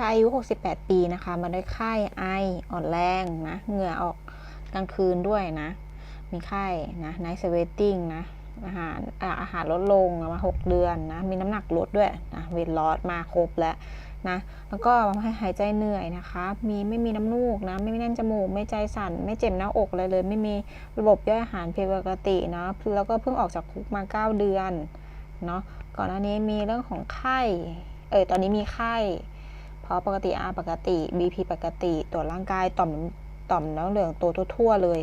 ชายอายุ 68 ปีนะคะ มาด้วยไข้ไออ่อนแรงนะ เหงื่อออกกลางคืนด้วยนะ มีไข้นะไนท์สเวตติ้งนะ อาหารอะอาหารลดลงมา 6 เดือนนะ มีน้ำหนักลดด้วยนะเวทลอสมาครบแล้วนะ แล้วก็ให้หายใจเหนื่อยนะคะ มีไม่มีน้ำมูกนะ ไม่มีแน่นจมูก ไม่ใจสั่น ไม่เจ็บหน้าอกอะไรเลย ไม่มีระบบย่อยอาหารผิดปกตินะ แล้วก็เพิ่งออกจากคุกมา 9 เดือนเนาะ ก่อนหน้านี้มีเรื่องของไข้ เออตอนนี้มีไข้ ราะปกติ R ปกติ BP ปกติ ตรวจร่างกายต่อมต่อมน้ำเหลืองตัวทั่วๆเลย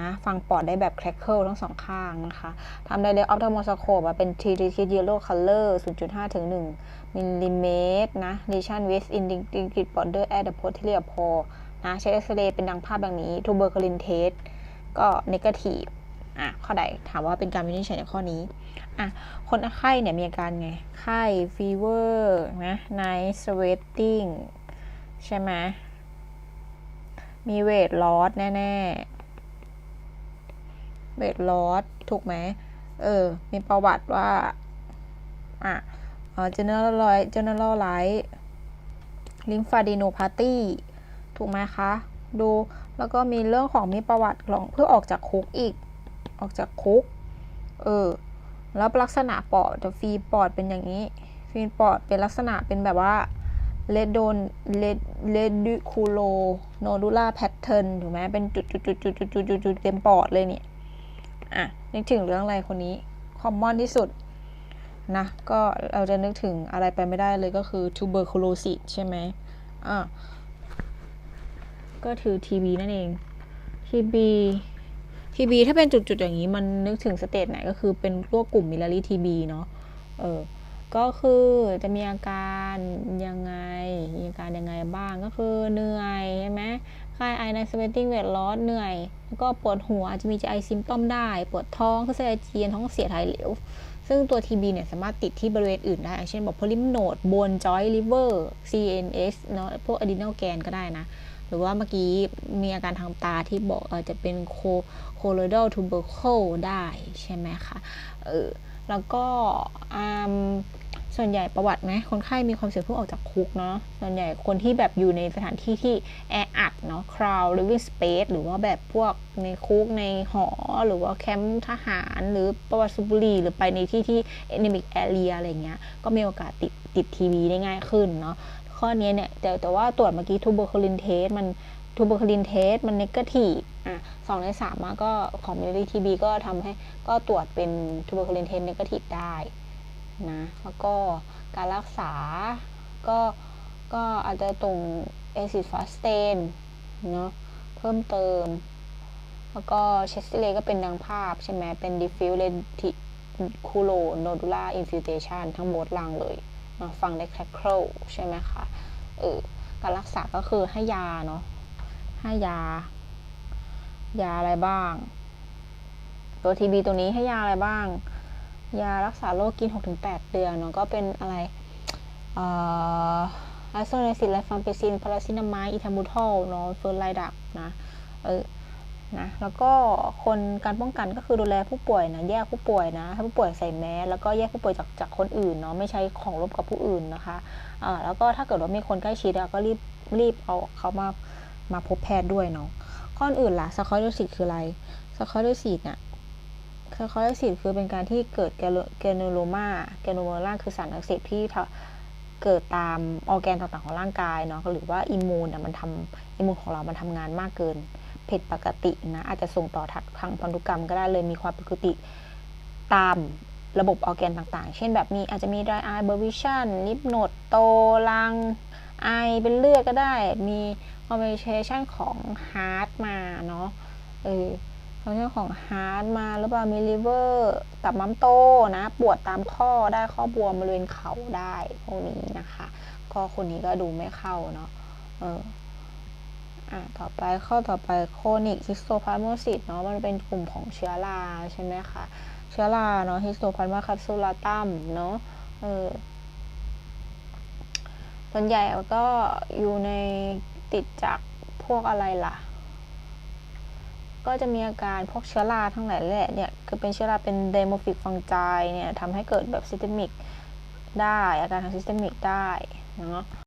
นะฟังปอดได้แบบแคลเคิลทั้งสองข้างนะคะทำไดเรกออฟทโมสโคปเป็น t t t yellow color 0.5 ถึง 1มิลลิเมตรนะ lesion with indicated border at the posterior pole นะใช้เอ็กซเรย์เป็นดังภาพดังนี้ tuberculin test ก็ negative อะข้อใดถามว่าเป็นการวินิจฉัยในข้อนี้อะคนไข้เนี่ยมีอาการไง ไข้ฟีเวอร์นะไนท์สเวตติ้งใช่ไหมมีเวทลอสแน่ๆ เวทลอสถูกไหมเออ มีประวัติว่า อะเออ general light general light lymphadenopathy ถูกไหมคะ ดูแล้วก็มีเรื่องของมีประวัติของเพื่อออกจากคุกอีก ออกจากคุก เออ แล้วลักษณะปอดจะฟีปอดเป็นอย่างนี้ ฟีปอดเป็นลักษณะเป็นแบบว่าเลดโดนเลดเลดิคูโลโนดูล่าแพทเทิร์นถูกไหมเป็นจุดจุดจุดจุดจุดจุดจุดจุดเต็มปอดเลยเนี่ย อะ นึกถึงเรื่องอะไรคนนี้ คอมมอนที่สุดนะ ก็เราจะนึกถึงอะไรไปไม่ได้เลยก็คือ tuberculosis ใช่ไหมอะก็คือ TB นั่นเอง TB ทีบีถ้าเป็นจุดๆอย่างนี้มันนึกถึงสเตจไหนก็คือเป็นพวกกลุ่มมิลลารีทีบีเนาะเออก็คือจะมีอาการยังไงมีอาการยังไงบ้างก็คือเหนื่อยใช่ไหมคลายไอในสเวตติ้งเวทลอสเหนื่อย แล้วก็ปวดหัวอาจจะมีไอซิมตอมได้ ปวดท้องคือเสียเจียนท้องเสียถ่ายเหลว ซึ่งตัว TB เนี่ยสามารถติดที่บริเวณอื่นได้ เช่นบอกพลิมโนดบนจอยลิเวอร์ CNS เนาะพวกอะดีโนแกนก็ได้นะ หรือว่าเมื่อกี้มีอาการทางตาที่บอกออจจะเป็นโค colloidal tubercle ได้ใช่ไหมคะเออแล้วก็ส่วนใหญ่ประวัติไหมคนไข้มีความเสี่ยงเพิ่งออกจากคุกเนาะส่วนใหญ่คนที่แบบอยู่ในสถานที่ที่แออัดเนาะ crowd living space หรือว่าแบบพวกในคุกในหอ หรือว่าแคมป์ทหาร หรือประวัติสุบุรี หรือไปในที่ที่ endemic area อะไรเงี้ย ก็มีโอกาสติดติดทีวีได้ง่ายขึ้นเนาะ ข้อนี้เนี่ยแต่แต่ว่าตรวจเมื่อกี้ tuberculin test มัน tuberculin test มัน negative อะสองในสามก็ของมิลลิทีบีก็ทำให้ก็ตรวจเป็น tuberculin test negative ได้นะแล้วก็การรักษาก็ก็อาจจะตรง acid fastane เนาะเพิ่มเติม แล้วก็เชสติเลก็เป็นดังภาพใช่ไหมเป็น diffuse reticular nodular infiltration ทั้งหมดลังเลย ฟังได้แคลเคิลใช่ไหมคะเออการรักษาก็คือให้ยาเนาะให้ยา ยาอะไรบ้าง ตัวทีบีตัวนี้ให้ยาอะไรบ้าง ยารักษาโรคกิน 6-8 เดือนเนาะก็เป็นอะไรอไอโซเนซินไลฟัมเปซินพาราซินามายอิทามูทอลเนาะเฟิร์นไลดักนะเออ นะแล้วก็คนการป้องกันก็คือดูแลผู้ป่วยนะแยกผู้ป่วยนะถ้ผู้ป่วยใส่แมสแล้วก็แยกผู้ป่วยจากจากคนอื่นเนาะไม่ใช้ของร่วมกับผู้อื่นนะคะอ่าแล้วก็ถ้าเกิดว่ามีคนใกล้ชิดก็รีบรีบเอาเขามามาพบแพทย์ด้วยเนาะข้ออื่นล่ะสคอโดซิตคืออะไรสคอโดซิตเนี่ยสคอโดซิตคือเป็นการที่เกิดแกนโลมาแกนโลมาคือสารอักเสบที่เกิดตามออแกนต่างๆของร่างกายเนาะหรือว่าอิมมูนเนี่ยมันทำอิมมูนของเรามันทำงานมากเกิน ผิดปกตินะอาจจะส่งต่อทางพันธุกรรมก็ได้เลยมีความปกติตามระบบออแกนต่างๆ เช่นแบบมีอาจจะมีไดไอเบอร์วิชันลิปโนดโตลังไอเป็นเลือดก็ได้ มีคอมบิเนชันของฮาร์ดมาเนาะเออคอมบิเนชันของฮาร์ดมาหรือเปล่ามีลิเวอร์ตับม้ำโตนะ ปวดตามข้อได้ข้อบวมบริเวณเข่าได้พวกนี้นะคะ ก็คนนี้ก็ดูไม่เข้าเนาะเออ อะต่อไปข้อต่อไปโคนิกฮิสโตพาร์โมซิสเนาะมันเป็นกลุ่มของเชื้อราใช่ไหมคะ เชื้อราเนาะฮิสโตพาร์มาคัปซูลาตัมเนาะเออส่วนใหญ่ก็อยู่ในติดจากพวกอะไรล่ะ ก็จะมีอาการพวกเชื้อราทั้งหลายแหละเนี่ยคือเป็นเชื้อราเป็นเดโมฟิกฟังไจเนี่ยทำให้เกิดแบบซิสเตมิกได้ อาการทางซิสเตมิกได้เนาะ